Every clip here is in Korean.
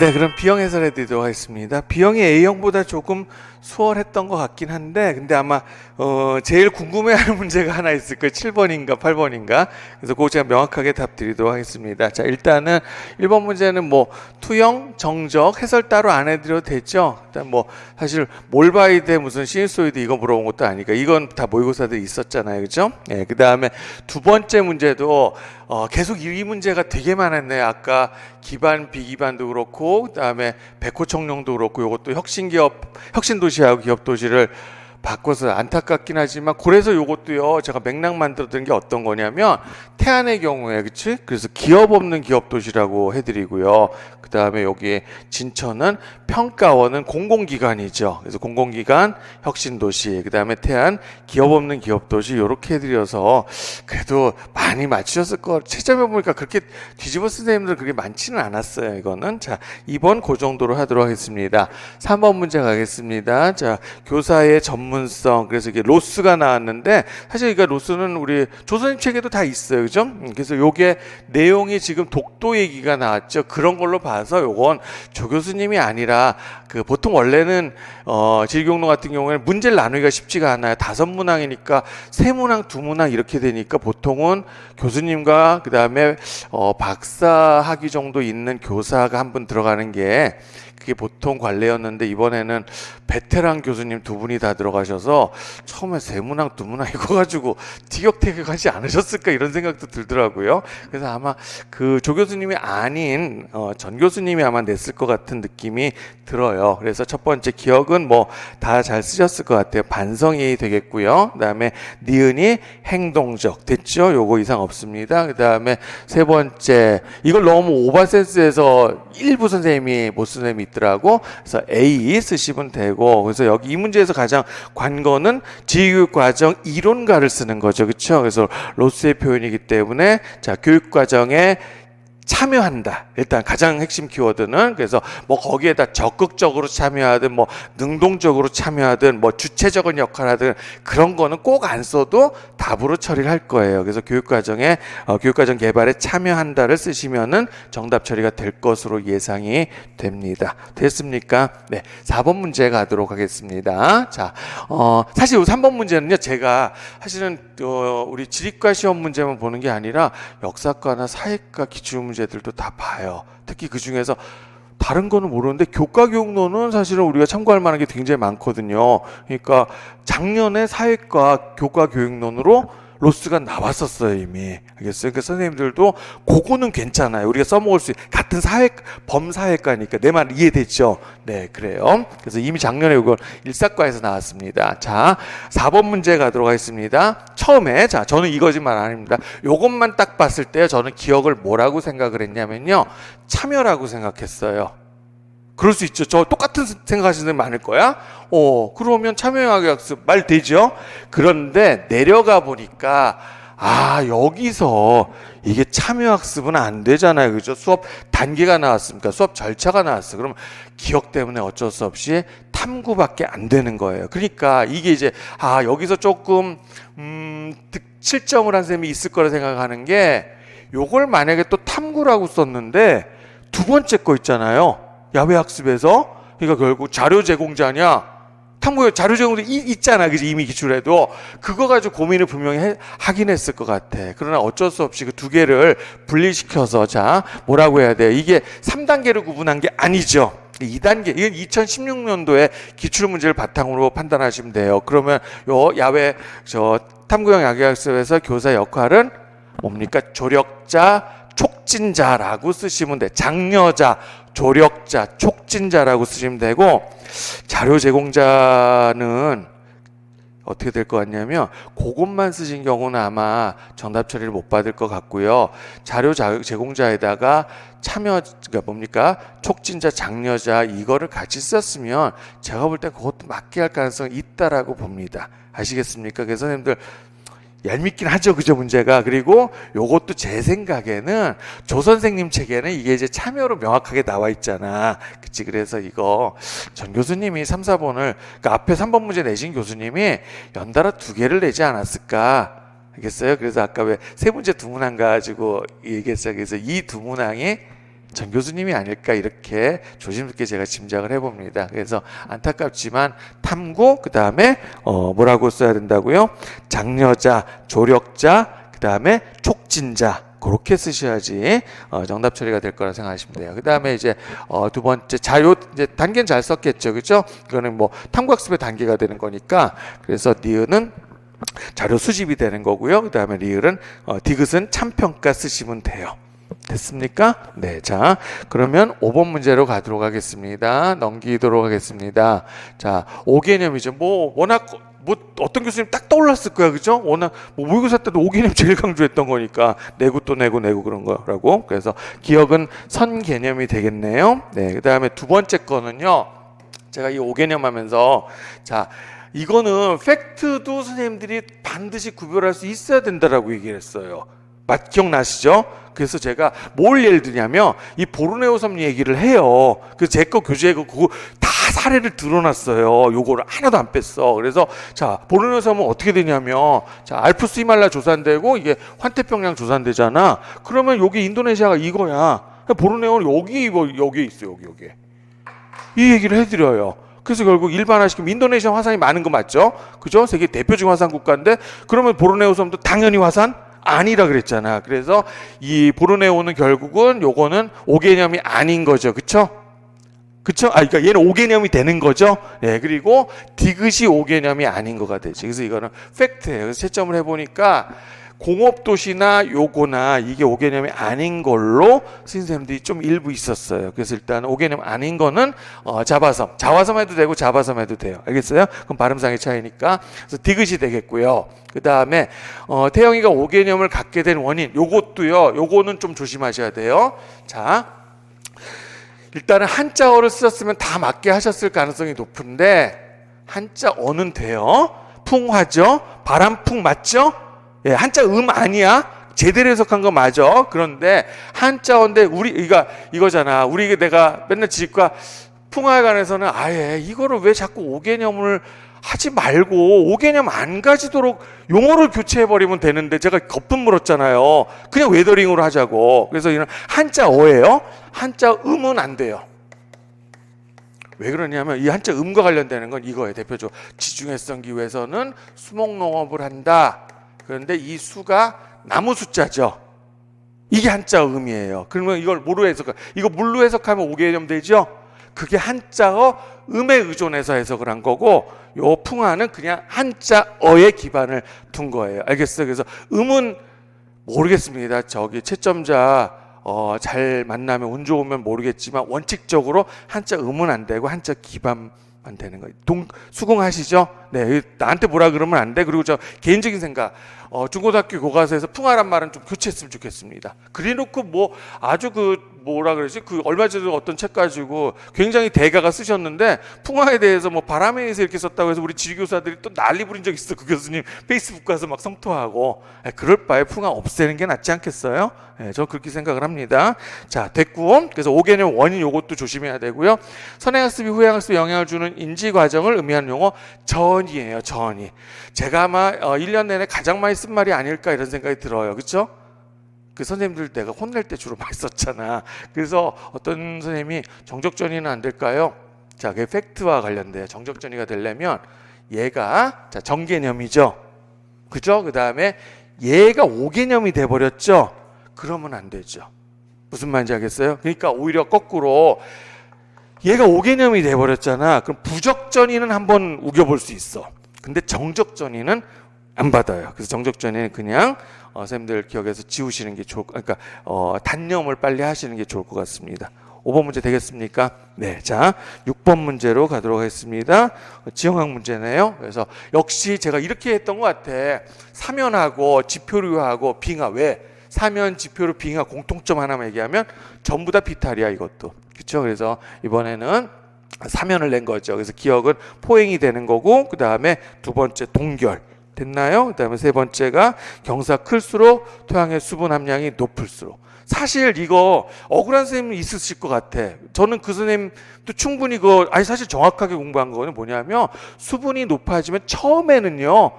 네, 그럼 B형 해설해 드리도록 하겠습니다. B형이 A형보다 조금 수월했던 것 같긴 한데, 근데 아마, 어, 제일 궁금해하는 문제가 하나 있을 거예요. 7번인가 8번인가. 그래서 그거 제가 명확하게 답 드리도록 하겠습니다. 자, 일단은 1번 문제는 뭐, 투형, 정적, 해설 따로 안 해드려도 되죠. 일단 뭐, 사실, 몰바이드 무슨 시누소이드 이거 물어본 것도 아니까. 이건 다 모의고사들이 있었잖아요. 그죠? 예, 그 다음에 두 번째 문제도, 어, 계속 이 문제가 되게 많았네요. 아까 기반, 비기반도 그렇고, 그 다음에 백호청룡도 그렇고, 이것도 혁신기업, 혁신도시하고 기업도시를 바꿔서 안타깝긴 하지만 그래서 요것도요 제가 맥락 만들었던 게 어떤 거냐면 태안의 경우에 그치? 그래서 기업 없는 기업 도시라고 해드리고요. 그 다음에 여기 진천은 평가원은 공공기관이죠. 그래서 공공기관 혁신 도시 그 다음에 태안 기업 없는 기업 도시 요렇게 해드려서 그래도 많이 맞추셨을 거 채점해 보니까 그렇게 뒤집어 쓴 선생님들 그렇게 많지는 않았어요 이거는. 자 2번 그 정도로 하도록 하겠습니다. 3번 문제 가겠습니다. 자 교사의 전문 성 그래서 이게 로스가 나왔는데 사실 이게 로스는 우리 조선님 책에도 다 있어요. 그죠? 음, 그래서 요게 내용이 지금 독도 얘기가 나왔죠. 그런 걸로 봐서 요건 조 교수님이 아니라 그 보통 원래는 어 질경로 같은 경우에는 문제를 나누기가 쉽지가 않아요. 다섯 문항이니까 세 문항 두 문항 이렇게 되니까 보통은 교수님과 그 다음에 어 박사 학위 정도 있는 교사가 한 분 들어가는 게 그게 보통 관례였는데 이번에는 베테랑 교수님 두 분이 다 들어가셔서 처음에 세 문항 두 문항 이거 가지고 티격태격하지 않으셨을까 이런 생각도 들더라고요. 그래서 아마 그 조 교수님이 아닌 어, 전 교수님이 아마 냈을 것 같은 느낌이 들어요. 그래서 첫 번째 기억은 뭐 다 잘 쓰셨을 것 같아요. 반성이 되겠고요. 그다음에 니은이 행동적 됐죠? 요거 이상 없습니다. 그다음에 세 번째 이걸 너무 오버센스에서 일부 선생님이 못 선생님이 있더라고. 그래서 A 쓰시면 되고 그래서 여기 이 문제에서 가장 관건은 지교육 과정 이론가를 쓰는 거죠. 그렇죠? 그래서 로스의 표현이기 때문에 자, 교육 과정에 참여한다. 일단 가장 핵심 키워드는 그래서 뭐 거기에다 적극적으로 참여하든 뭐 능동적으로 참여하든 뭐 주체적인 역할을 하든 그런 거는 꼭 안 써도 답으로 처리를 할 거예요. 그래서 교육 과정에 어, 교육 과정 개발에 참여한다를 쓰시면은 정답 처리가 될 것으로 예상이 됩니다. 됐습니까? 네. 4번 문제 가도록 하겠습니다. 자, 어, 사실 이 3번 문제는요. 제가 사실은 어, 우리 지리과 시험 문제만 보는 게 아니라 역사과나 사회과 기출 문제들도 다 봐요. 특히 그 중에서 다른 거는 모르는데 교과 교육론은 사실은 우리가 참고할 만한 게 굉장히 많거든요. 그러니까 작년에 사회과 교과 교육론으로 로스가 나왔었어요 이미. 알겠어요? 그러니까 선생님들도 그거는 괜찮아요. 우리가 써먹을 수 있, 같은 사회 범사회과니까 내 말 이해됐죠? 네 그래요. 그래서 이미 작년에 이걸 일사과에서 나왔습니다. 자 4번 문제 가도록 하겠습니다. 처음에 자 저는 이거지만 아닙니다. 요것만 딱 봤을 때 저는 기억을 뭐라고 생각을 했냐면요 참여라고 생각했어요 그럴 수 있죠. 저 똑같은 생각하시는 분 많을 거야. 어, 그러면 참여형학교 학습 말 되죠? 그런데 내려가 보니까 아, 여기서 이게 참여학습은 안 되잖아요. 그죠? 수업 단계가 나왔습니까? 수업 절차가 나왔어. 그럼 기억 때문에 어쩔 수 없이 탐구밖에 안 되는 거예요. 그러니까 이게 이제 아, 여기서 조금 음, 득실점을 한 셈이 있을 거라 생각하는 게 요걸 만약에 또 탐구라고 썼는데 두 번째 거 있잖아요. 야외 학습에서 그러니까 결국 자료 제공자냐 탐구에 자료 제공자 이- 있잖아. 그지? 이미 기출해도. 그거 가지고 고민을 분명히 해- 하긴 했을 것 같아. 그러나 어쩔 수 없이 그 두 개를 분리시켜서 자 뭐라고 해야 돼? 이게 3단계로 구분한 게 아니죠. 2단계 이건 2016년도에 기출 문제를 바탕으로 판단하시면 돼요. 그러면 요 야외 저 탐구형 야외 학습에서 교사 역할은 뭡니까? 조력자 촉진자라고 쓰시면 돼. 장려자, 조력자, 촉진자라고 쓰시면 되고 자료 제공자는 어떻게 될 것 같냐면 그것만 쓰신 경우는 아마 정답 처리를 못 받을 것 같고요. 자료 자- 제공자에다가 참여 그러니까 뭡니까 촉진자, 장려자 이거를 같이 썼으면 제가 볼 때 그것도 맞게 할 가능성이 있다라고 봅니다. 아시겠습니까? 그래서 선생님들 얄밉긴 하죠, 그죠, 문제가. 그리고 요것도 제 생각에는 조 선생님 책에는 이게 이제 참여로 명확하게 나와 있잖아. 그치, 그래서 이거 전 교수님이 3, 4번을, 그 앞에 3번 문제 내신 교수님이 연달아 두 개를 내지 않았을까. 알겠어요? 그래서 아까 왜 세 문제 두 문항 가지고 얘기했어요. 그래서 이 두 문항이 전 교수님이 아닐까 이렇게 조심스럽게 제가 짐작을 해봅니다. 그래서 안타깝지만 탐구 그 다음에 어 뭐라고 써야 된다고요? 장려자, 조력자, 그 다음에 촉진자. 그렇게 쓰셔야지 어, 정답 처리가 될 거라 생각하시면 돼요. 그 다음에 이제 어, 두 번째 자요 이제 단계는 잘 썼겠죠, 그렇죠? 이거는 뭐 탐구학습의 단계가 되는 거니까 그래서 니은은 자료 수집이 되는 거고요. 그 다음에 리을은 어, 디귿은 참평가 쓰시면 돼요. 됐습니까? 네. 자, 그러면 5번 문제로 가도록 하겠습니다. 넘기도록 하겠습니다. 자, 5개념이죠. 뭐, 워낙, 뭐, 어떤 교수님 딱 떠올랐을 거야. 그죠? 워낙, 뭐, 모의고사 때도 5개념 제일 강조했던 거니까. 내고 또 내고 내고 그런 거라고. 그래서 기억은 선 개념이 되겠네요. 네. 그 다음에 두 번째 거는요. 제가 이 5개념 하면서, 자, 이거는 팩트도 선생님들이 반드시 구별할 수 있어야 된다라고 얘기를 했어요. 맞 기억나시죠? 그래서 제가 뭘 예를 드냐면 이 보르네오 섬 얘기를 해요. 그래서 제거 교재에 그 그거 다 사례를 들어놨어요. 요거를 하나도 안 뺐어. 그래서 자 보르네오 섬은 어떻게 되냐면 자 알프스 히말라 조산되고 이게 환태평양 조산되잖아. 그러면 여기 인도네시아가 이거야. 보르네오는 여기 뭐 여기 있어 요 여기 여기. 이 얘기를 해드려요. 그래서 결국 일반화시키면 인도네시아 화산이 많은 거 맞죠? 그죠? 세계 대표적인 화산 국가인데 그러면 보르네오 섬도 당연히 화산 아니라 그랬잖아. 그래서 이 보르네오는 결국은 요거는 5개념이 아닌 거죠. 그쵸? 그쵸? 아, 그러니까 얘는 5개념이 되는 거죠. 네, 그리고 디귿이 5개념이 아닌 거가 되지. 그래서 이거는 팩트예요. 그래서 채점을 해보니까 공업도시나 요거나 이게 5개념이 아닌 걸로 선생님들이 좀 일부 있었어요. 그래서 일단 5개념 아닌 거는 어, 자바섬, 자화섬 해도 되고 자바섬 해도 돼요. 알겠어요? 그럼 발음상의 차이니까 그래서 디귿이 되겠고요. 그 다음에 어, 태영이가 5개념을 갖게 된 원인, 요것도요. 요거는 좀 조심하셔야 돼요. 자, 일단은 한자어를 쓰셨으면 다 맞게 하셨을 가능성이 높은데 한자어는 돼요. 풍화죠. 바람풍 맞죠? 예, 한자 음 아니야. 제대로 해석한 거 맞아. 그런데 한자어인데 우리 이가 이거잖아. 우리 이게 내가 맨날 지식과 풍화에 관해서는 아예 이거를 왜 자꾸 5개념을 하지 말고 5개념 안 가지도록 용어를 교체해 버리면 되는데 제가 거품 물었잖아요. 그냥 웨더링으로 하자고. 그래서 이는 한자어예요. 한자 음은 안 돼요. 왜 그러냐면 이 한자 음과 관련되는 건 이거예요. 대표적으로 지중해성 기후에서는 수목 농업을 한다. 그런데 이 수가 나무 숫자죠. 이게 한자 음이에요. 그러면 이걸 뭐로 해석? 이거 물로 해석하면 5개념 되죠. 그게 한자어 음에 의존해서 해석을 한 거고 요 풍화는 그냥 한자어에 기반을 둔 거예요. 알겠어요? 그래서 음은 모르겠습니다. 저기 채점자 어, 잘 만나면 운 좋으면 모르겠지만 원칙적으로 한자 음은 안 되고 한자 기반만 되는 거예요. 동 수긍하시죠? 네, 나한테 뭐라 그러면 안 돼. 그리고 저 개인적인 생각, 어, 중고등학교 교과서에서 풍화란 말은 좀 교체했으면 좋겠습니다. 그래놓고 뭐 아주 그 뭐라 그러지? 그 얼마 전에 어떤 책 가지고 굉장히 대가가 쓰셨는데 풍화에 대해서 뭐 바람에 의해서 이렇게 썼다고 해서 우리 지교사들이 또 난리 부린 적 있어. 그 교수님 페이스북 가서 막 성토하고 에, 그럴 바에 풍화 없애는 게 낫지 않겠어요? 예, 저 그렇게 생각을 합니다. 자, 됐고. 그래서 5개념 원인 요것도 조심해야 되고요. 선행학습이 후행학습에 영향을 주는 인지 과정을 의미하는 용어 전이에요. 전이. 제가 아마 어, 1년 내내 가장 많이 쓴 말이 아닐까 이런 생각이 들어요. 그렇죠? 그 선생님들 내가 혼낼 때 주로 많이 썼잖아. 그래서 어떤 선생님이 정적전이는 안 될까요? 자, 그게 팩트와 관련돼요. 정적전이가 되려면 얘가 자 정개념이죠. 그죠? 그 다음에 얘가 5개념이 돼 버렸죠. 그러면 안 되죠. 무슨 말인지 알겠어요? 그러니까 오히려 거꾸로 얘가 5개념이 돼 버렸잖아. 그럼 부적전이는 한번 우겨 볼 수 있어. 근데 정적전이는 안 받아요. 그래서 정적전에는 그냥 어, 선생님들 기억에서 지우시는 게 좋을 그러니까 어, 단념을 빨리 하시는 게 좋을 것 같습니다. 5번 문제 되겠습니까? 네. 자, 6번 문제로 가도록 하겠습니다. 어, 지형학 문제네요. 그래서 역시 제가 이렇게 했던 것 같아. 사면하고 지표류하고 빙하. 왜? 사면, 지표류, 빙하 공통점 하나만 얘기하면 전부 다 비탈이야, 이것도. 그렇죠? 그래서 이번에는 사면을 낸 거죠. 그래서 기억은 포행이 되는 거고 그 다음에 두 번째 동결 됐나요? 그 다음에 세 번째가 경사 클수록 토양의 수분 함량이 높을수록 사실 이거 억울한 선생님 있으실 것 같아. 저는 그 선생님도 충분히 그 아니 사실 정확하게 공부한 거는 뭐냐면 수분이 높아지면 처음에는요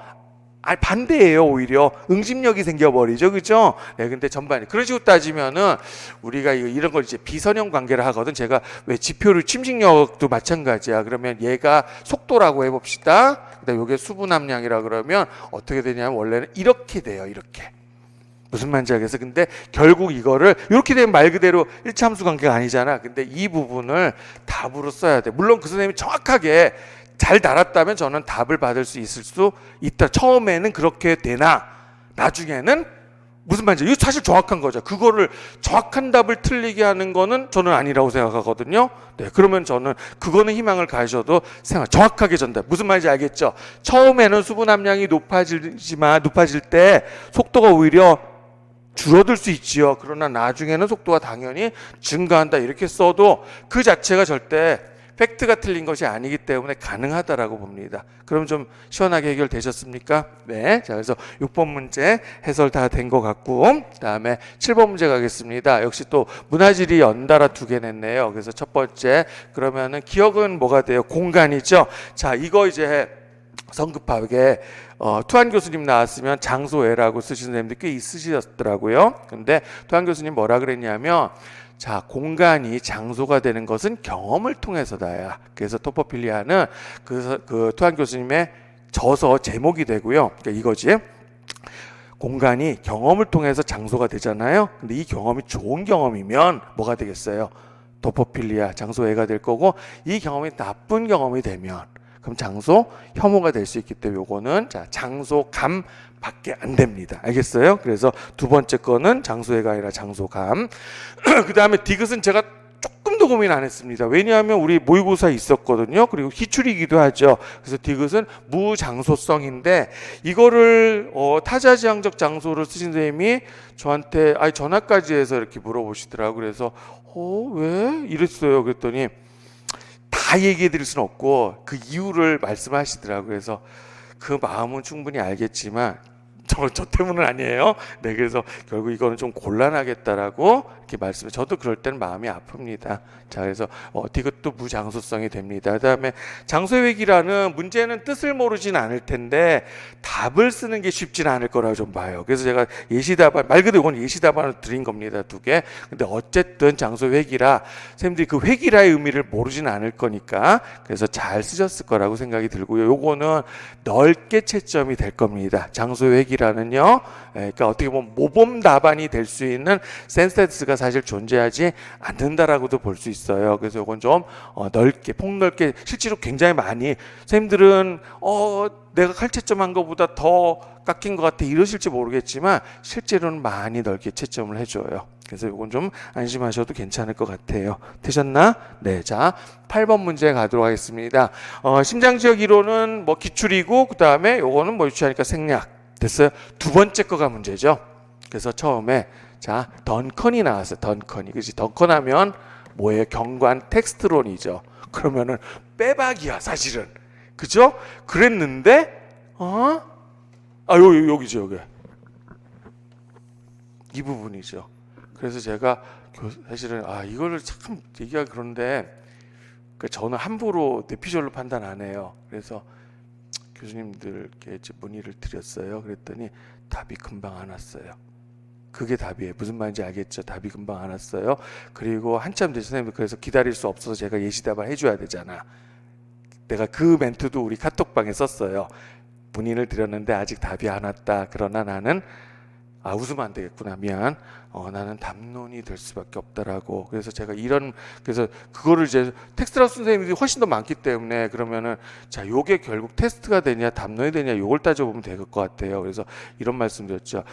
아 반대예요 오히려. 응집력이 생겨버리죠. 그죠? 네 근데 전반이 그런 식으로 따지면은 우리가 이런 걸 이제 비선형 관계를 하거든. 제가 왜 지표를 침식력도 마찬가지야. 그러면 얘가 속도라고 해봅시다. 그다음 요게 수분 함량이라 그러면 어떻게 되냐면 원래는 이렇게 돼요 이렇게. 무슨 말인지 알겠어? 근데 결국 이거를 이렇게 되면 말 그대로 일차함수 관계가 아니잖아. 근데 이 부분을 답으로 써야 돼. 물론 그 선생님이 정확하게 잘 달았다면 저는 답을 받을 수 있을 수 있다. 처음에는 그렇게 되나 나중에는 무슨 말인지 이거 사실 정확한 거죠. 그거를 정확한 답을 틀리게 하는 거는 저는 아니라고 생각하거든요. 네, 그러면 저는 그거는 희망을 가셔도 생각 정확하게 전달. 무슨 말인지 알겠죠? 처음에는 수분 함량이 높아지지만 높아질 때 속도가 오히려 줄어들 수 있지요. 그러나 나중에는 속도가 당연히 증가한다. 이렇게 써도 그 자체가 절대 팩트가 틀린 것이 아니기 때문에 가능하다라고 봅니다. 그럼 좀 시원하게 해결되셨습니까? 네. 자, 그래서 6번 문제 해설 다 된 것 같고, 다음에 7번 문제 가겠습니다. 역시 또 문화질이 연달아 두 개 냈네요. 그래서 첫 번째, 그러면은 기억은 뭐가 돼요? 공간이죠? 자, 이거 이제 성급하게 어, 투한 교수님 나왔으면 장소애라고 쓰시는 선생님들 꽤 있으시더라고요. 근데 투한 교수님 뭐라 그랬냐면 자 공간이 장소가 되는 것은 경험을 통해서다야. 그래서 토퍼필리아는 그, 그 투한 교수님의 저서 제목이 되고요. 그러니까 이거지. 공간이 경험을 통해서 장소가 되잖아요. 근데 이 경험이 좋은 경험이면 뭐가 되겠어요? 도포필리아 장소애가 될 거고 이 경험이 나쁜 경험이 되면 그럼 장소 혐오가 될 수 있기 때문에 요거는 자 장소 감 밖에 안 됩니다. 알겠어요? 그래서 두 번째 거는 장소애가 아니라 장소감. 그 다음에 디귿은 제가 조금 더 고민 안 했습니다. 왜냐하면 우리 모의고사 있었거든요. 그리고 기출이기도 하죠. 그래서 디귿은 무장소성인데 이거를 어, 타자지향적 장소를 쓰신 선생님이 저한테 아니 전화까지 해서 이렇게 물어보시더라고. 그래서 어 왜? 이랬어요. 그랬더니 다 얘기해 드릴 수는 없고 그 이유를 말씀하시더라고요. 그래서 그 마음은 충분히 알겠지만 저, 저 때문은 아니에요. 네, 그래서 결국 이거는 좀 곤란하겠다라고 이렇게 말씀해. 저도 그럴 때는 마음이 아픕니다. 자, 그래서 어, 이것도 무장소성이 됩니다. 그 다음에 장소회기라는 문제는 뜻을 모르진 않을 텐데 답을 쓰는 게 쉽지는 않을 거라고 좀 봐요. 그래서 제가 예시답안 말 그대로 이건 예시답안을 드린 겁니다. 두 개. 근데 어쨌든 장소회기라 선생님들이 그 회기라의 의미를 모르진 않을 거니까 그래서 잘 쓰셨을 거라고 생각이 들고요. 요거는 넓게 채점이 될 겁니다. 장소회기라 는요. 예, 그러니까 어떻게 보면 모범 답안이 될 수 있는 센스테스가 사실 존재하지 않는다라고도 볼 수 있어요. 그래서 이건 좀 어, 넓게 폭넓게 실제로 굉장히 많이 선생님들은 어 내가 칼채점한 것보다 더 깎인 것 같아 이러실지 모르겠지만 실제로는 많이 넓게 채점을 해줘요. 그래서 이건 좀 안심하셔도 괜찮을 것 같아요. 되셨나? 네, 자 8번 문제 가도록 하겠습니다. 어, 심장지역 이론은 뭐 기출이고 그 다음에 요거는 뭐 유치하니까 생략 됐어요. 두 번째 거가 문제죠. 그래서 처음에 자 던컨이 나왔어요. 던컨이 그지 던컨 하면 뭐예요? 경관 텍스트론이죠. 그러면은 빼박이야 사실은 그죠? 그랬는데 어? 아 여기 여기죠 여기 이 부분이죠. 그래서 제가 교- 사실은 아 이거를 참 얘기가 그런데 그 저는 함부로 내 피셜로 판단 안 해요. 그래서 교수님들께 문의를 드렸어요. 그랬더니 답이 금방 안 왔어요. 그게 답이에요. 무슨 말인지 알겠죠? 답이 금방 안 왔어요. 그리고 한참 뒤에 선생님 그래서 기다릴 수 없어서 제가 예시답을 해줘야 되잖아. 내가 그 멘트도 우리 카톡방에 썼어요. 문의를 드렸는데 아직 답이 안 왔다. 그러나 나는 아 웃으면 안 되겠구나. 미안. 어 나는 담론이 될 수밖에 없다라고. 그래서 제가 이런 그래서 그거를 이제 텍스트라 선생님들이 훨씬 더 많기 때문에 그러면은 자 요게 결국 테스트가 되냐 담론이 되냐 요걸 따져보면 될 것 같아요. 그래서 이런 말씀드렸죠.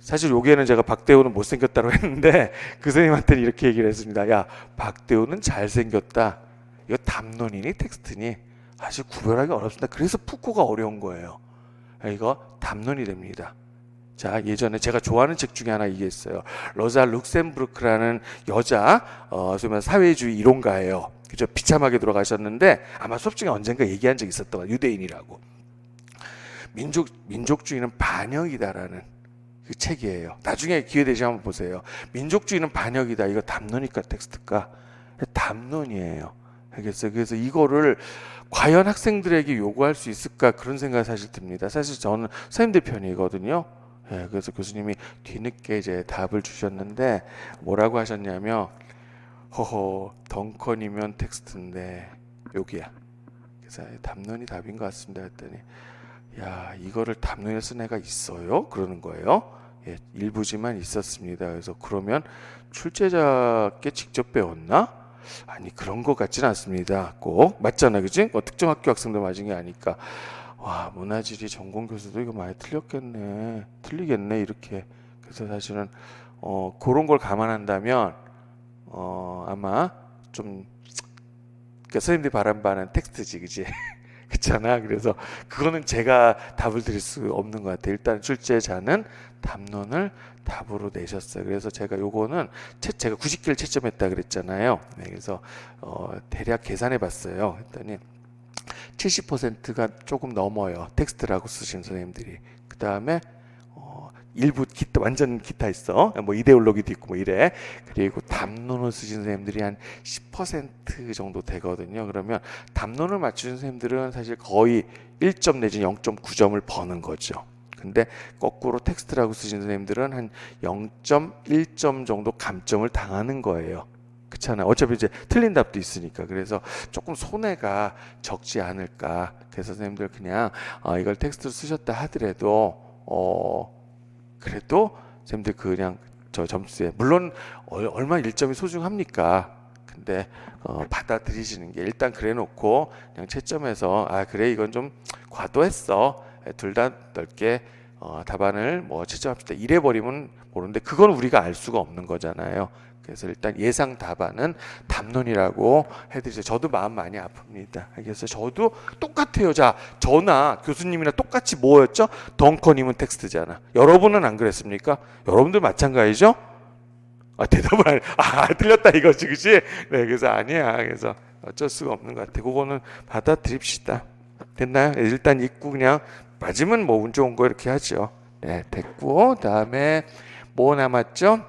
사실 요게는 제가 박대호는 못생겼다고 했는데 그 선생님한테는 이렇게 얘기를 했습니다. 야 박대호는 잘생겼다. 이거 담론이니 텍스트니? 사실 구별하기 어렵습니다. 그래서 푸코가 어려운 거예요. 이거 담론이 됩니다 자 예전에 제가 좋아하는 책 중에 하나 이게 있어요. 로자 룩셈부르크라는 여자 어 소위 사회주의 이론가예요. 그죠? 비참하게 돌아가셨는데 아마 수업 중에 언젠가 얘기한 적 있었던 거 유대인이라고. 민족 민족주의는 반역이다라는 그 책이에요. 나중에 기회 되시면 한번 보세요. 민족주의는 반역이다. 이거 담론이까 텍스트가 담론이에요. 알겠어요. 그래서 이거를 과연 학생들에게 요구할 수 있을까 그런 생각이 사실 듭니다. 사실 저는 선생님들 편이거든요. 예, 그래서 교수님이 뒤늦게 이제 답을 주셨는데 뭐라고 하셨냐면 허허 덩컨이면 텍스트인데 여기야. 그래서 담론이 답인 것 같습니다. 했더니 야 이거를 담론에 쓴 애가 있어요? 그러는 거예요. 예, 일부지만 있었습니다. 그래서 그러면 출제자께 직접 배웠나? 아니 그런 것 같지는 않습니다. 꼭 맞잖아, 그지? 뭐 특정 학교 학생들 맞은 게 아니까. 와 문화지리 전공 교수도 이거 많이 틀렸겠네, 틀리겠네 이렇게. 그래서 사실은 어 그런 걸 감안한다면 어 아마 좀 그러니까 선생님들이 바람 바는 텍스트지, 그지? 그렇잖아. 그래서 그거는 제가 답을 드릴 수 없는 것 같아요. 일단 출제자는 담론을 답으로 내셨어요. 그래서 제가 요거는 채, 제가 90개를 채점했다 그랬잖아요. 네, 그래서 어, 대략 계산해 봤어요. 했더니 70%가 조금 넘어요. 텍스트라고 쓰신 선생님들이. 그 다음에 어, 일부 기타 완전 기타 있어. 뭐 이데올로기도 있고 뭐 이래. 그리고 담론을 쓰신 선생님들이 한 10% 정도 되거든요. 그러면 담론을 맞추신 선생님들은 사실 거의 1점 내지 0.9점을 버는 거죠. 근데 거꾸로 텍스트라고 쓰신 선생님들은 한 0.1점 정도 감점을 당하는 거예요. 그렇잖아요. 어차피 이제 틀린 답도 있으니까. 그래서 조금 손해가 적지 않을까. 그래서 선생님들 그냥 어, 이걸 텍스트로 쓰셨다 하더라도 어 그래도 선생님들 그냥 저 점수에 물론 얼- 얼마 1점이 소중합니까? 근데 어, 받아들이시는 게 일단 그래놓고 그냥 채점해서 아 그래 이건 좀 과도했어 둘 다 넓게 어, 답안을 뭐 채점합시다 이래 버리면 모르는데 그건 우리가 알 수가 없는 거잖아요. 그래서 일단 예상 답안은 담론이라고 해드리죠. 저도 마음 많이 아픕니다. 알겠어요? 저도 똑같아요. 자, 저나 교수님이나 똑같이 뭐였죠? 덩커님은 텍스트잖아. 여러분은 안 그랬습니까? 여러분들 마찬가지죠? 아, 대답을 안, 아, 틀렸다 이거지, 그지? 네, 그래서 아니야. 그래서 어쩔 수가 없는 것 같아. 그거는 받아들입시다. 됐나요? 일단 읽고 그냥 맞으면 뭐 운 좋은 거 이렇게 하죠. 네, 됐고. 다음에 뭐 남았죠?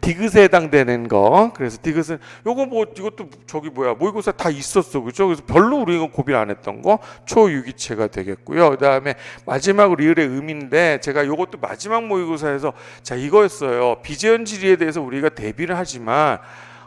디귿에 해당되는 거. 그래서 디귿은 요거 뭐 이것도 저기 뭐야 모의고사 다 있었어, 그죠? 그래서 별로 우리가 고민 안 했던 거 초유기체가 되겠고요. 그다음에 마지막 리을의 의미인데 제가 요것도 마지막 모의고사에서 자 이거였어요. 비재현 지리에 대해서 우리가 대비를 하지만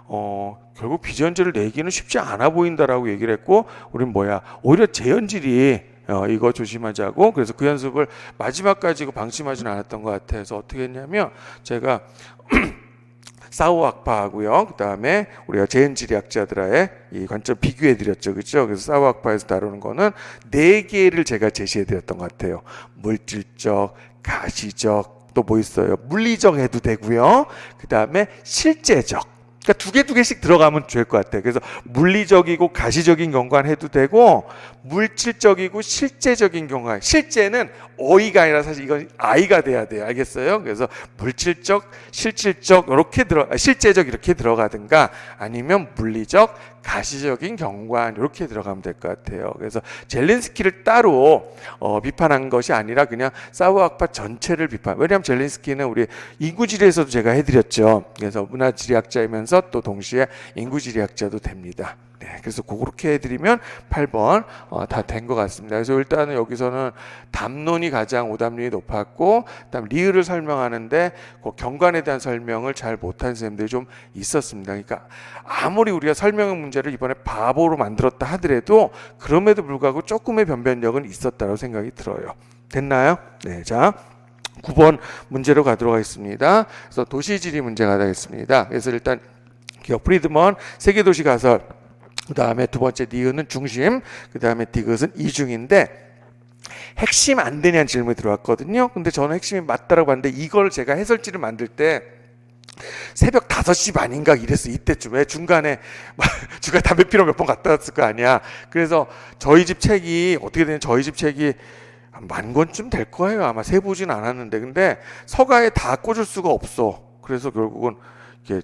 어 결국 비재현지를 내기는 쉽지 않아 보인다라고 얘기를 했고 우린 뭐야 오히려 재현지리 어, 이거 조심하자고 그래서 그 연습을 마지막까지 그 방심하지는 않았던 것 같아서 어떻게 했냐면 제가 사우 학파하고요. 그다음에 우리가 재현지리학자들의 이 관점 비교해 드렸죠. 그렇죠? 그래서 사우 학파에서 다루는 거는 네 개를 제가 제시해 드렸던 것 같아요. 물질적, 가시적, 또 뭐 있어요? 물리적 해도 되고요. 그다음에 실제적 그러니까 두 개 두 개씩 들어가면 좋을 것 같아요. 그래서 물리적이고 가시적인 경관 해도 되고 물질적이고 실제적인 경관. 실제는 어이가 아니라 사실 이건 아이가 돼야 돼요. 알겠어요? 그래서 물질적, 실질적 이렇게 들어 아, 실제적 이렇게 들어가든가 아니면 물리적, 가시적인 경관 이렇게 들어가면 될 것 같아요. 그래서 젤린스키를 따로 어, 비판한 것이 아니라 그냥 사우 학파 전체를 비판. 왜냐하면 젤린스키는 우리 인구지리에서도 제가 해드렸죠. 그래서 문화지리학자이면서 또 동시에 인구지리학자도 됩니다. 네, 그래서 그렇게 해드리면 8번 어, 다된 것 같습니다. 그래서 일단은 여기서는 담론이 가장 오답률이 높았고, 그다음 리을을 설명하는데 그 경관에 대한 설명을 잘 못한 선생님들이 좀 있었습니다. 그러니까 아무리 우리가 설명 문제를 이번에 바보로 만들었다 하더라도 그럼에도 불구하고 조금의 변변력은 있었다고 생각이 들어요. 됐나요? 네, 자. 9번 문제로 가도록 하겠습니다. 그래서 도시지리 문제가 되겠습니다. 그래서 일단 기억 프리드먼 세계도시 가설 그 다음에 두 번째 니은은 중심, 그 다음에 디귿은 이중인데 핵심 안 되냐는 질문이 들어왔거든요. 근데 저는 핵심이 맞다라고 봤는데 이걸 제가 해설지를 만들 때 새벽 5시 반인가 이랬어 이때쯤에 중간에 중간 담배 피러 몇 번 갔다 왔을 거 아니야. 그래서 저희 집 책이 어떻게 되냐 저희 집 책이 한만 권쯤 될 거예요. 아마 세 보진 않았는데 근데 서가에 다 꽂을 수가 없어. 그래서 결국은 이게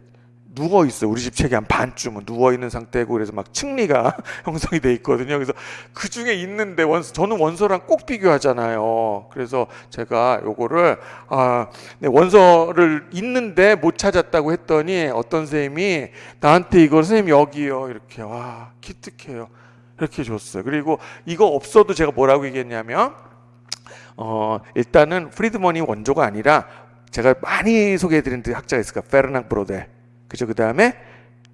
누워 있어. 우리 집 책이 한 반쯤은 누워 있는 상태고 그래서 막 층리가 형성이 돼 있거든요. 그래서 그 중에 있는데 원서 저는 원서랑 꼭 비교하잖아요. 그래서 제가 요거를 아, 네, 원서를 있는데 못 찾았다고 했더니 어떤 선생님이 나한테 이거 선생님 여기요 이렇게 와 기특해요. 이렇게 줬어요. 그리고 이거 없어도 제가 뭐라고 얘기했냐면 어 일단은 프리드먼이 원조가 아니라 제가 많이 소개해드린 그 학자가 있을까 페르낭 브로델 그죠? 그 다음에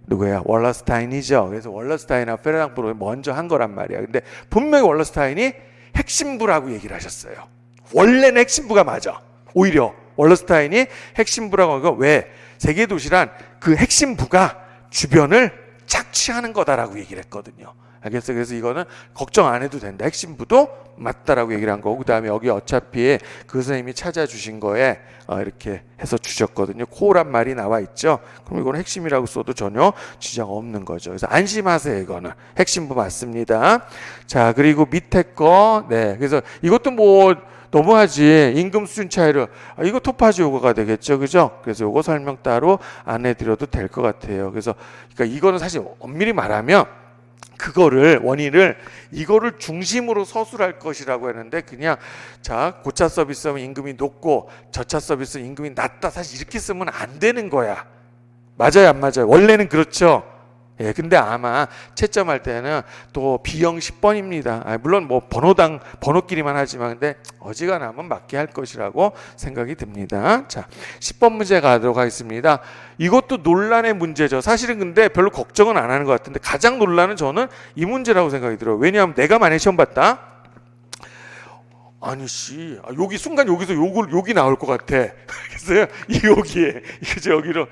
누구야? 월러스타인이죠. 그래서 월러스타인하고 페르낭 브로델 먼저 한 거란 말이야. 근데 분명히 월러스타인이 핵심부라고 얘기를 하셨어요. 원래는 핵심부가 맞아. 오히려 월러스타인이 핵심부라고 한거 왜? 세계 도시란 그 핵심부가 주변을 착취하는 거다라고 얘기를 했거든요 알겠어요? 그래서 이거는 걱정 안 해도 된다. 핵심부도 맞다라고 얘기를 한 거고, 그 다음에 여기 어차피 그 선생님이 찾아주신 거에 어, 이렇게 해서 주셨거든요. 코란 말이 나와 있죠. 그럼 이거는 핵심이라고 써도 전혀 지장 없는 거죠. 그래서 안심하세요. 이거는 핵심부 맞습니다. 자, 그리고 밑에 거, 네, 그래서 이것도 뭐 너무하지 임금 수준 차이를 아, 이거 토파지 요거가 되겠죠 그죠 그래서 요거 설명 따로 안 해드려도 될 것 같아요 그래서 그러니까 이거는 사실 엄밀히 말하면 그거를 원인을 이거를 중심으로 서술할 것이라고 했는데 그냥 자 고차 서비스하면 임금이 높고 저차 서비스 임금이 낮다. 사실 이렇게 쓰면 안 되는 거야. 맞아요 안 맞아요? 원래는 그렇죠 예 근데 아마 채점할 때는 또 B형 10번입니다 아, 물론 뭐 번호당 번호끼리만 하지만 근데 어지간하면 맞게 할 것이라고 생각이 듭니다 자 10번 문제 가도록 하겠습니다 이것도 논란의 문제죠. 사실은 근데 별로 걱정은 안 하는 것 같은데 가장 논란은 저는 이 문제라고 생각이 들어요. 왜냐하면 내가 만약 시험 봤다. 아니 씨 아, 여기 순간 여기서 욕을 욕이 나올 것 같아. 그래서 이 욕이에 이제 여기로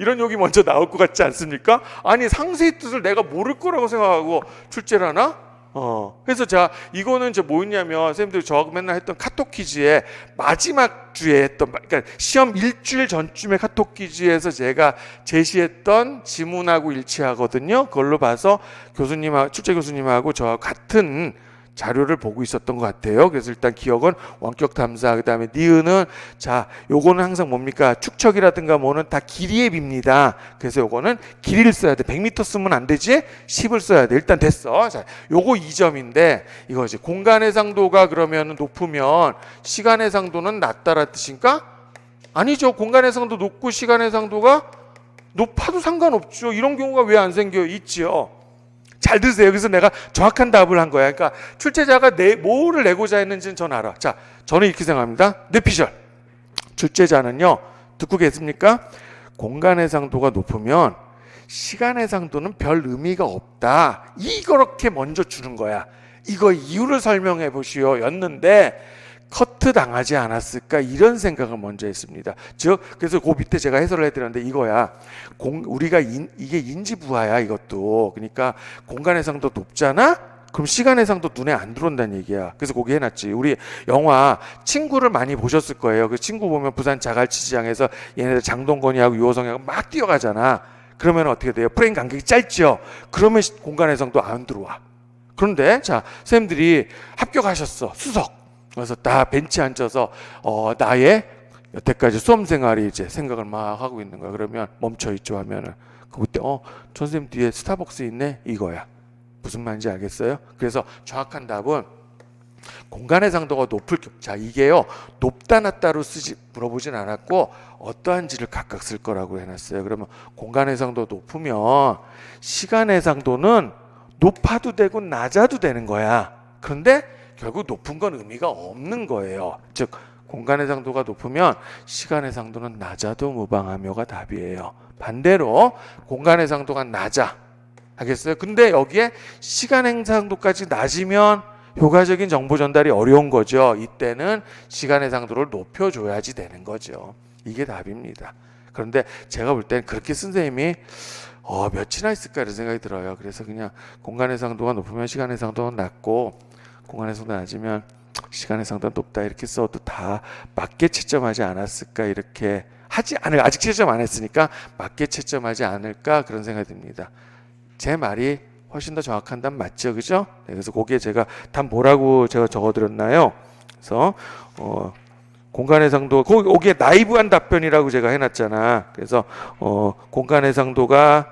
이런 욕이 먼저 나올 것 같지 않습니까? 아니 상세의 뜻을 내가 모를 거라고 생각하고 출제를 하나? 어. 그래서 자, 이거는 저 뭐였냐면, 선생님들 저 맨날 했던 카톡 퀴즈에 마지막 주에 했던, 그러니까 시험 일주일 전쯤에 카톡 퀴즈에서 제가 제시했던 지문하고 일치하거든요. 그걸로 봐서 교수님하고, 출제 교수님하고 저하고 같은 자료를 보고 있었던 것 같아요. 그래서 일단 기억은 원격 탐사, 그 다음에 니은은 자, 요거는 항상 뭡니까? 축척이라든가 뭐는 다 길이의 빕니다. 그래서 요거는 길이를 써야 돼. 100m 쓰면 안 되지? 10을 써야 돼. 일단 됐어. 자, 요거 2점인데 이거 이제 공간 해상도가 그러면 높으면 시간 해상도는 낮다라 뜻인가? 아니죠. 공간 해상도 높고 시간 해상도가 높아도 상관없죠. 이런 경우가 왜 안 생겨요? 있지요. 잘 드세요. 그래서 내가 정확한 답을 한 거야. 그러니까 출제자가 내 뭐를 내고자 했는지는 전 알아. 자, 저는 이렇게 생각합니다. 뇌피셜. 출제자는요. 듣고 계십니까? 공간 해상도가 높으면 시간 해상도는 별 의미가 없다. 이렇게 먼저 주는 거야. 이거 이유를 설명해 보시오. 였는데 커트 당하지 않았을까 이런 생각을 먼저 했습니다. 즉 그래서 그 밑에 제가 해설을 해드렸는데 이거야. 공 우리가 인, 이게 인지 부하야 이것도. 그러니까 공간 해상도 높잖아. 그럼 시간 해상도 눈에 안 들어온다는 얘기야. 그래서 거기 해놨지. 우리 영화 친구를 많이 보셨을 거예요. 그 친구 보면 부산 자갈치시장에서 얘네들 장동건이하고 유호성이하고 막 뛰어가잖아. 그러면 어떻게 돼요? 프레임 간격이 짧죠. 그러면 시- 공간 해상도 안 들어와. 그런데 자 쌤들이 합격하셨어 수석. 그래서 다 벤치 앉아서 어, 나의 여태까지 수험 생활이 이제 생각을 막 하고 있는 거야. 그러면 멈춰 있죠 하면은 그때 어 선생님 뒤에 스타벅스 있네 이거야. 무슨 말인지 알겠어요? 그래서 정확한 답은 공간 해상도가 높을 경- 자 이게요 높다 낮다로 쓰지 물어보진 않았고 어떠한지를 각각 쓸 거라고 해놨어요. 그러면 공간 해상도 높으면 시간 해상도는 높아도 되고 낮아도 되는 거야. 그런데 결국 높은 건 의미가 없는 거예요. 즉 공간 해상도가 높으면 시간 해상도는 낮아도 무방하며가 답이에요. 반대로 공간 해상도가 낮아. 알겠어요? 근데 여기에 시간 해상도까지 낮으면 효과적인 정보 전달이 어려운 거죠. 이때는 시간 해상도를 높여줘야지 되는 거죠. 이게 답입니다. 그런데 제가 볼 때는 그렇게 쓴 선생님이 어, 몇이나 있을까 이런 생각이 들어요. 그래서 그냥 공간 해상도가 높으면 시간 해상도는 낮고 공간 해상도 낮으면 시간 해상도가 높다 이렇게 써도 다 맞게 채점하지 않았을까 이렇게 하지 않을 아직 채점 안 했으니까 맞게 채점하지 않을까 그런 생각이 듭니다. 제 말이 훨씬 더 정확한 답 맞죠, 그죠? 네, 그래서 거기에 제가 답 뭐라고 제가 적어드렸나요? 그래서 어, 공간 해상도 거- 거기에 나이브한 답변이라고 제가 해놨잖아. 그래서 어, 공간 해상도가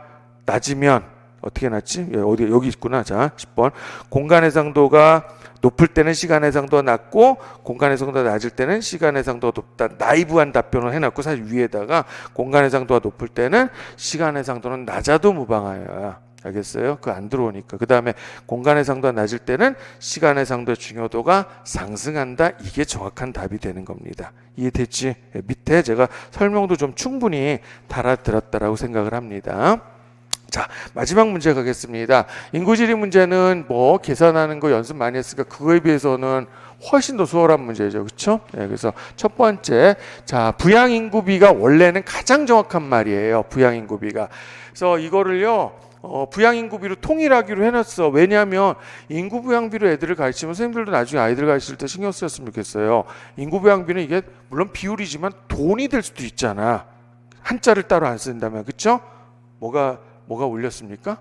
낮으면 어떻게 낮지? 예, 어디 여기 있구나. 자, 10번. 공간 해상도가 높을 때는 시간 해상도가 낮고 공간 해상도가 낮을 때는 시간 해상도가 높다. 나이브한 답변을 해놨고 사실 위에다가 공간 해상도가 높을 때는 시간 해상도는 낮아도 무방하여야. 알겠어요? 그 안 들어오니까. 그 다음에 공간 해상도가 낮을 때는 시간 해상도의 중요도가 상승한다. 이게 정확한 답이 되는 겁니다. 이해됐지? 예, 밑에 제가 설명도 좀 충분히 달아들었다라고 생각을 합니다. 자 마지막 문제 가겠습니다. 인구지리 문제는 뭐 계산하는 거 연습 많이 했으니까 그거에 비해서는 훨씬 더 수월한 문제죠, 그렇죠? 네, 그래서 첫 번째, 자 부양 인구비가 원래는 가장 정확한 말이에요. 부양 인구비가. 그래서 이거를요. 어, 부양 인구비로 통일하기로 해놨어. 왜냐하면 인구 부양비로 애들을 가르치면 선생님들도 나중에 아이들 가르칠 때 신경 쓰였으면 좋겠어요. 인구 부양비는 이게 물론 비율이지만 돈이 될 수도 있잖아. 한자를 따로 안 쓴다면, 그렇죠? 뭐가 뭐가 울렸습니까?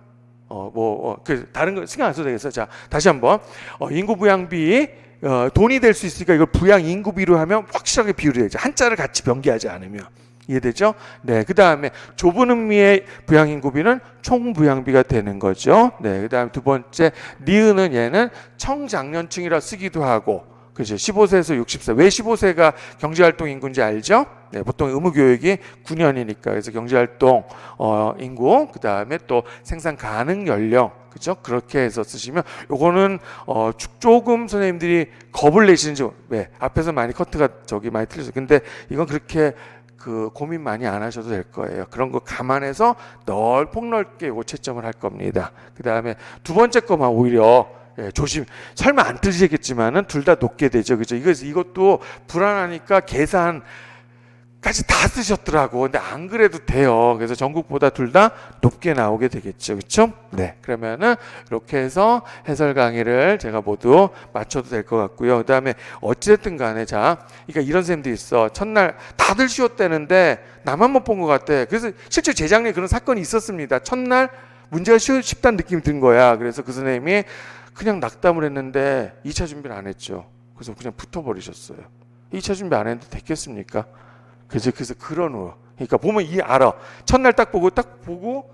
어, 뭐, 어, 그, 다른 거 신경 안 써도 되겠어. 자, 다시 한 번. 어, 인구 부양비, 어, 돈이 될 수 있으니까 이걸 부양 인구비로 하면 확실하게 비율이 되죠. 한자를 같이 변기하지 않으면. 이해되죠? 네. 그 다음에 좁은 의미의 부양 인구비는 총 부양비가 되는 거죠. 네. 그 다음에 두 번째, 니은은 얘는 청장년층이라 쓰기도 하고, 그죠. 15세에서 60세. 왜 15세가 경제활동 인구인지 알죠? 네, 보통 의무교육이 9년이니까. 그래서 경제활동 어, 인구 그 다음에 또 생산 가능 연령. 그죠? 그렇게 해서 쓰시면 요거는 어, 주- 조금 선생님들이 겁을 내시는지 왜 앞에서 많이 커트가 저기 많이 틀렸어요 근데 이건 그렇게 그 고민 많이 안 하셔도 될 거예요. 그런 거 감안해서 넓 폭넓게 요거 채점을 할 겁니다. 그 다음에 두 번째 거만 오히려 예, 조심. 설마 안 틀리겠지만은 둘 다 높게 되죠. 그죠? 이거 이것도 불안하니까 계산 까지 다 쓰셨더라고. 근데 안 그래도 돼요. 그래서 전국보다 둘 다 높게 나오게 되겠죠. 그렇죠? 네. 그러면은 이렇게 해서 해설 강의를 제가 모두 마쳐도 될 것 같고요. 그 다음에 어쨌든 간에 자, 그러니까 이런 선생님도 있어. 첫날 다들 쉬었다는데 나만 못 본 것 같아. 그래서 실제 재작년에 그런 사건이 있었습니다. 첫날 문제가 쉬, 쉽다는 느낌이 든 거야. 그래서 그 선생님이 그냥 낙담을 했는데 2차 준비를 안 했죠. 그래서 그냥 붙어버리셨어요. 2차 준비 안 했는데 됐겠습니까? 그래서 그래서 그런 후 그러니까 보면 이 알아 첫날 딱 보고 딱 보고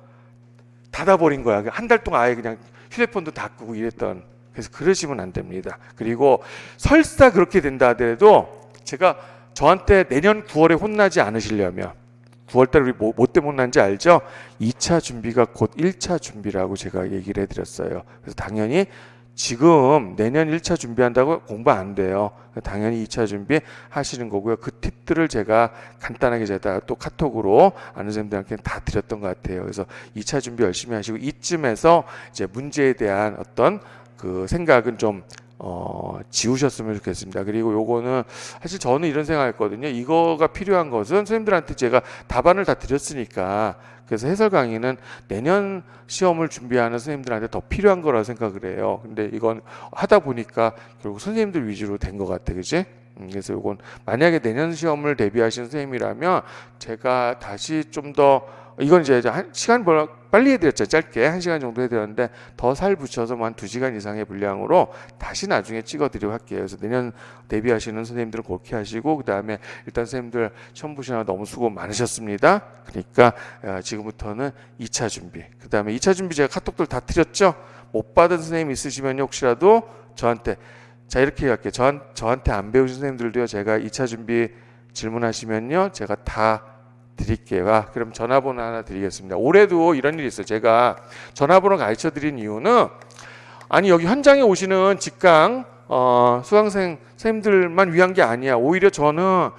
닫아버린 거야 한 달 동안 아예 그냥 휴대폰도 닫고 이랬던 그래서 그러시면 안 됩니다 그리고 설사 그렇게 된다 하더라도 제가 저한테 내년 9월에 혼나지 않으시려면 9월달에 우리 뭐, 뭐 때문에 혼난지 알죠? 2차 준비가 곧 1차 준비라고 제가 얘기를 해드렸어요 그래서 당연히 지금 내년 1차 준비한다고 공부 안 돼요. 당연히 2차 준비 하시는 거고요. 그 팁들을 제가 간단하게 제가 또 카톡으로 아는 선생님들한테 다 드렸던 것 같아요. 그래서 2차 준비 열심히 하시고 이쯤에서 이제 문제에 대한 어떤 그 생각은 좀 어, 지우셨으면 좋겠습니다. 그리고 요거는 사실 저는 이런 생각했거든요. 이거가 필요한 것은 선생님들한테 제가 답안을 다 드렸으니까 그래서 해설 강의는 내년 시험을 준비하는 선생님들한테 더 필요한 거라고 생각을 해요. 근데 이건 하다 보니까 결국 선생님들 위주로 된 것 같아, 그지? 음, 그래서 이건 만약에 내년 시험을 대비하시는 선생님이라면 제가 다시 좀더 이건 이제 한 시간 벌 빨리 해드렸죠 짧게 한 시간 정도 해드렸는데 더 살 붙여서 뭐 한두 시간 이상의 분량으로 다시 나중에 찍어드리고 할게요. 그래서 내년 대비하시는 선생님들은 그렇게 하시고 그 다음에 일단 선생님들 시험 보시느라 너무 수고 많으셨습니다. 그러니까 어, 지금부터는 2차 준비. 그 다음에 2차 준비 제가 카톡들 다 드렸죠. 못 받은 선생님 있으시면 혹시라도 저한테 자 이렇게 할게요. 저한, 저한테 안 배우신 선생님들도요. 제가 2차 준비 질문하시면요. 제가 다 드릴게요. 아, 그럼 전화번호 하나 드리겠습니다. 올해도 이런 일이 있어요. 제가 전화번호 가르쳐 드린 이유는 아니 여기 현장에 오시는 직강 어, 수강생 선생님들만 위한 게 아니야. 오히려 저는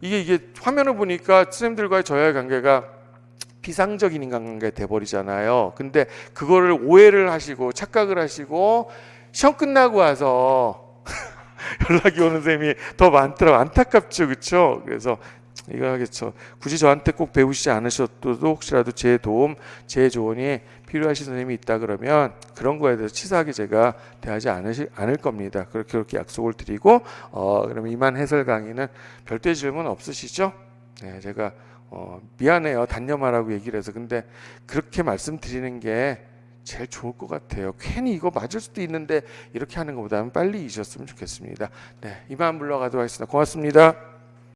이게 이게 화면을 보니까 선생님들과의 저와의 관계가 비상적인 인간관계 돼 버리잖아요. 근데 그거를 오해를 하시고 착각을 하시고 시험 끝나고 와서 연락이 오는 쌤이 더 많더라고 안타깝죠, 그렇죠? 그래서 이거 하겠죠. 굳이 저한테 꼭 배우시지 않으셔도 혹시라도 제 도움, 제 조언이 필요하신 선생님이 있다 그러면 그런 거에 대해서 치사하게 제가 대하지 않으시, 않을 겁니다. 그렇게 그렇게 약속을 드리고 어, 그러면 이만 해설 강의는 별도의 질문 없으시죠? 네, 제가 어, 미안해요. 단념하라고 얘기를 해서 근데 그렇게 말씀드리는 게 제일 좋을 것 같아요. 괜히 이거 맞을 수도 있는데 이렇게 하는 것보다는 빨리 잊었으면 좋겠습니다. 네, 이만 물러가도록 하겠습니다. 고맙습니다.